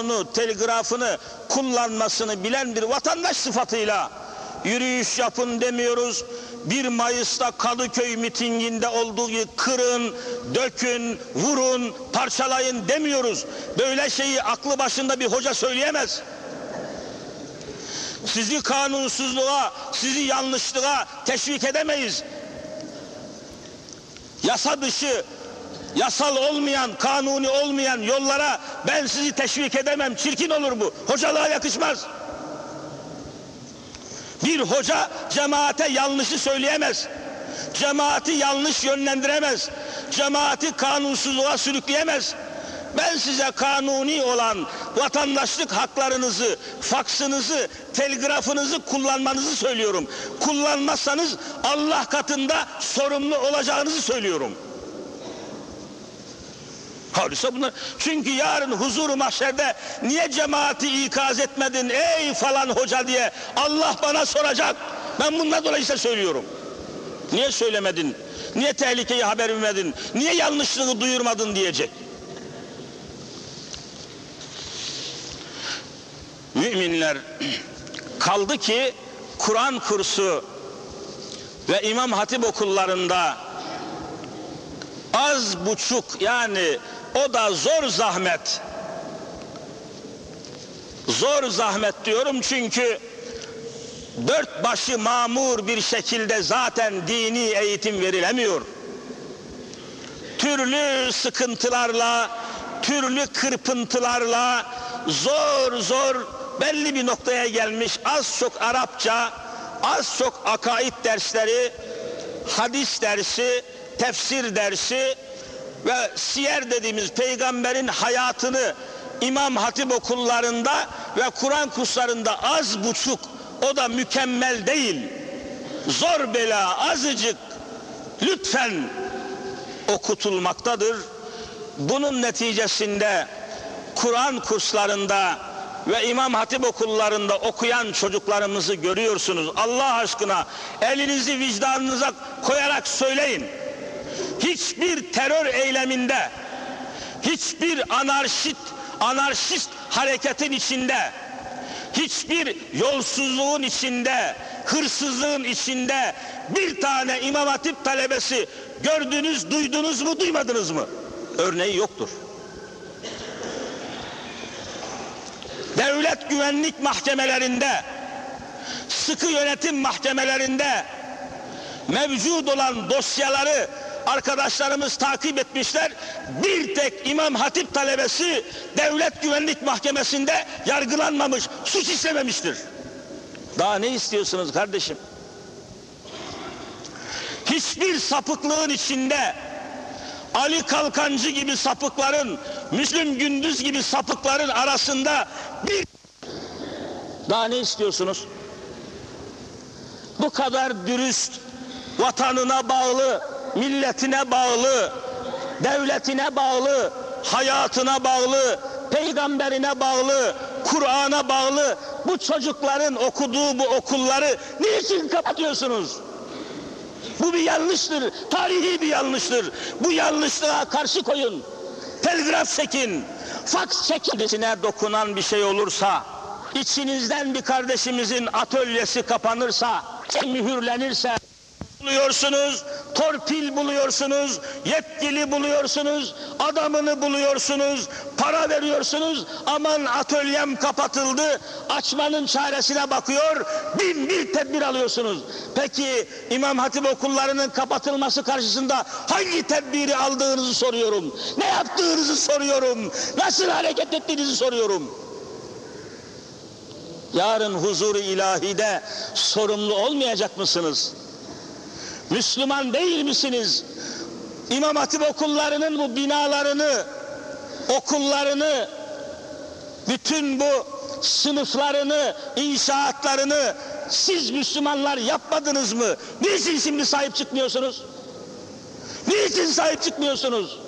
onu, telgrafını kullanmasını bilen bir vatandaş sıfatıyla yürüyüş yapın demiyoruz. 1 Mayıs'ta Kadıköy mitinginde olduğu gibi kırın, dökün, vurun, parçalayın demiyoruz. Böyle şeyi aklı başında bir hoca söyleyemez. Sizi kanunsuzluğa, sizi yanlışlığa teşvik edemeyiz. Yasa dışı, yasal olmayan, kanuni olmayan yollara ben sizi teşvik edemem. Çirkin olur bu. Hocalığa yakışmaz. Bir hoca cemaate yanlışı söyleyemez. Cemaati yanlış yönlendiremez. Cemaati kanunsuzluğa sürükleyemez. Ben size kanuni olan vatandaşlık haklarınızı, faksınızı, telgrafınızı kullanmanızı söylüyorum. Kullanmazsanız Allah katında sorumlu olacağınızı söylüyorum. Halbuki bunlar çünkü yarın huzuru mahşerde niye cemaati ikaz etmedin ey falan hoca diye Allah bana soracak. Ben bundan dolayı işte söylüyorum. Niye söylemedin? Niye tehlikeyi haber vermedin? Niye yanlışlığı duyurmadın diyecek. Müminler kaldı ki Kur'an kursu ve İmam Hatip okullarında az buçuk yani o da zor zahmet. Zor zahmet diyorum çünkü dört başı mamur bir şekilde zaten dini eğitim verilemiyor. Türlü sıkıntılarla, türlü kırpıntılarla zor zor belli bir noktaya gelmiş az çok Arapça, az çok akaid dersleri, hadis dersi, tefsir dersi ve siyer dediğimiz peygamberin hayatını İmam Hatip okullarında ve Kur'an kurslarında az buçuk o da mükemmel değil. Zor bela azıcık lütfen okutulmaktadır. Bunun neticesinde Kur'an kurslarında ve İmam Hatip okullarında okuyan çocuklarımızı görüyorsunuz. Allah aşkına elinizi vicdanınıza koyarak söyleyin. Hiçbir terör eyleminde, hiçbir anarşist, anarşist hareketin içinde, hiçbir yolsuzluğun içinde, hırsızlığın içinde bir tane İmam Hatip talebesi gördünüz, duydunuz mu, duymadınız mı? Örneği yoktur. devlet güvenlik mahkemelerinde, sıkı yönetim mahkemelerinde mevcut olan dosyaları arkadaşlarımız takip etmişler. Bir tek İmam Hatip talebesi devlet güvenlik mahkemesinde yargılanmamış, suç işlememiştir. Daha ne istiyorsunuz kardeşim? Hiçbir sapıklığın içinde Ali Kalkancı gibi sapıkların, Müslüm Gündüz gibi sapıkların arasında bir daha ne istiyorsunuz? Bu kadar dürüst, vatanına bağlı, milletine bağlı, devletine bağlı, hayatına bağlı, peygamberine bağlı, Kur'an'a bağlı bu çocukların okuduğu bu okulları niçin kapatıyorsunuz? Bu bir yanlıştır, tarihi bir yanlıştır. Bu yanlışlığa karşı koyun. Telgraf çekin, faks çekilesine dokunan bir şey olursa, içinizden bir kardeşimizin atölyesi kapanırsa, mühürlenirse, buluyorsunuz, torpil buluyorsunuz, yetkili buluyorsunuz, adamını buluyorsunuz, para veriyorsunuz, aman atölyem kapatıldı, açmanın çaresine bakıyor, bin bir tedbir alıyorsunuz. Peki İmam Hatip okullarının kapatılması karşısında hangi tedbiri aldığınızı soruyorum, ne yaptığınızı soruyorum, nasıl hareket ettiğinizi soruyorum. Yarın huzur-u ilahide sorumlu olmayacak mısınız? Müslüman değil misiniz? İmam Hatip okullarının bu binalarını, okullarını, bütün bu sınıflarını, inşaatlarını siz Müslümanlar yapmadınız mı? Niçin şimdi sahip çıkmıyorsunuz? Niçin sahip çıkmıyorsunuz?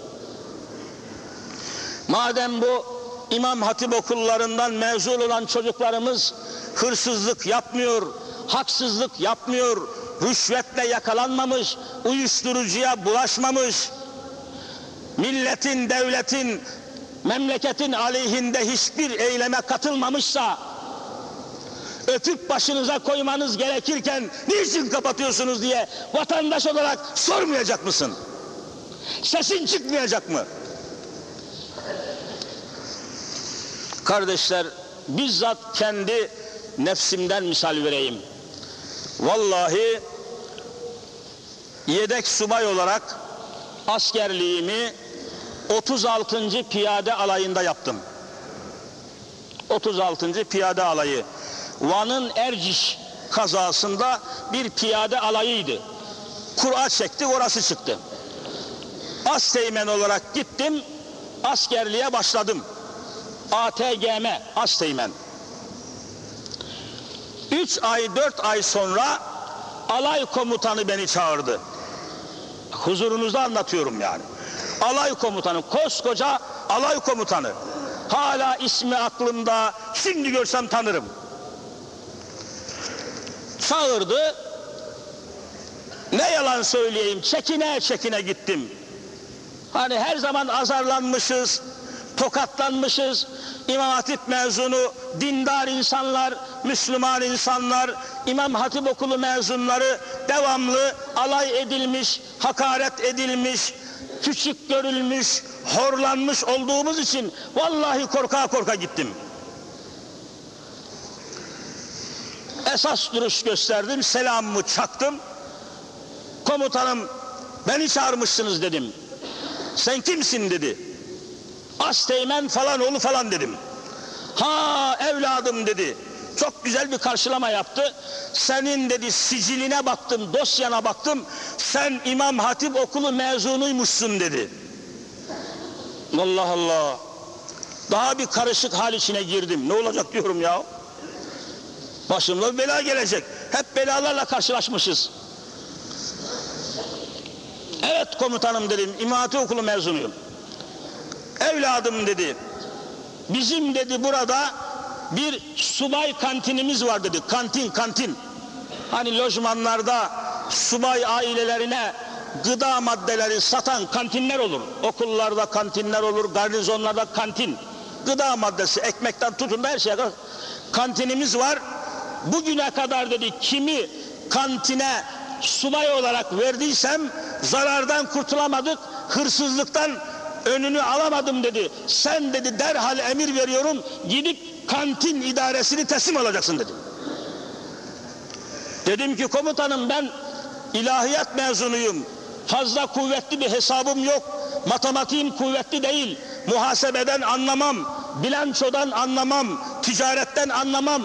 Madem bu İmam Hatip okullarından mezun olan çocuklarımız hırsızlık yapmıyor, haksızlık yapmıyor, rüşvetle yakalanmamış, uyuşturucuya bulaşmamış, milletin, devletin memleketin aleyhinde hiçbir eyleme katılmamışsa öpüp başınıza koymanız gerekirken niçin kapatıyorsunuz diye vatandaş olarak sormayacak mısın? Sesin çıkmayacak mı? Kardeşler bizzat kendi nefsimden misal vereyim. Vallahi yedek subay olarak askerliğimi 36. Piyade Alayı'nda yaptım. 36. Piyade Alayı. Van'ın Erciş kazasında bir piyade alayıydı. Kur'a çektik orası çıktı. Asteğmen olarak gittim, askerliğe başladım. ATGM, Asteğmen. Üç ay, dört ay sonra alay komutanı beni çağırdı. Huzurunuzda anlatıyorum yani. Alay komutanı, koskoca alay komutanı. Hala ismi aklımda, şimdi görsem tanırım. Çağırdı, ne yalan söyleyeyim, çekine çekine gittim. Hani her zaman azarlanmışız, tokatlanmışız. İmam Hatip mezunu, dindar insanlar, Müslüman insanlar, İmam Hatip okulu mezunları devamlı alay edilmiş, hakaret edilmiş, küçük görülmüş, horlanmış olduğumuz için vallahi korka korka gittim. Esas duruş gösterdim, selamımı çaktım. Komutanım beni çağırmışsınız dedim. Sen kimsin dedi. Asteğmen falan oğlu falan dedim. Ha evladım dedi. Çok güzel bir karşılama yaptı. Senin dedi siciline baktım, dosyana baktım. Sen İmam Hatip okulu mezunuymuşsun dedi. Allah Allah. Daha bir karışık hal içine girdim. Ne olacak diyorum ya. Başımda bir bela gelecek. Hep belalarla karşılaşmışız. Evet komutanım dedim. İmam Hatip okulu mezunuyum. Evladım dedi. Bizim dedi burada bir subay kantinimiz var dedi. Kantin kantin. Hani lojmanlarda subay ailelerine gıda maddeleri satan kantinler olur. Okullarda kantinler olur, garnizonlarda kantin. Gıda maddesi, ekmekten tutun da her şeye kadar. Kantinimiz var. Bugüne kadar dedi kimi kantine subay olarak verdiysem zarardan kurtulamadık, hırsızlıktan önünü alamadım dedi. Sen dedi derhal emir veriyorum gidip kantin idaresini teslim alacaksın dedi. Dedim ki komutanım ben ilahiyat mezunuyum. Fazla kuvvetli bir hesabım yok. Matematiğim kuvvetli değil. Muhasebeden anlamam. Bilançodan anlamam. Ticaretten anlamam.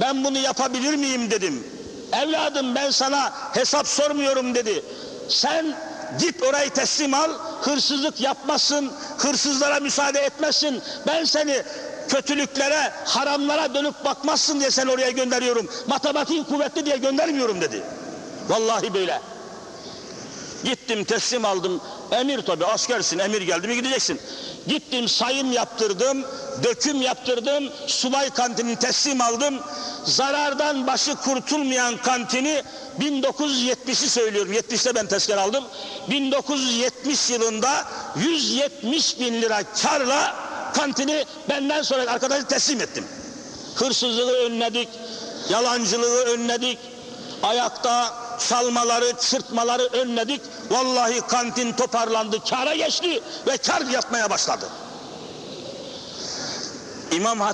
Ben bunu yapabilir miyim dedim. Evladım ben sana hesap sormuyorum dedi. Sen git orayı teslim al, hırsızlık yapmazsın, hırsızlara müsaade etmezsin. Ben seni kötülüklere, haramlara dönüp bakmazsın diye seni oraya gönderiyorum. Matematiğin kuvvetli diye göndermiyorum dedi. Vallahi böyle. Gittim teslim aldım. Emir tabi askersin emir geldi mi gideceksin. Gittim sayım yaptırdım, döküm yaptırdım, subay kantinini teslim aldım. Zarardan başı kurtulmayan kantini 1970'i söylüyorum. 70'te ben tezkere aldım. 1970 yılında 170 bin lira karla kantini benden sonra arkadaşı teslim ettim. Hırsızlığı önledik, yalancılığı önledik, ayakta çalmaları, çırpmaları önledik. Vallahi kantin toparlandı, kara geçti ve kar yapmaya başladı. İmam Hatip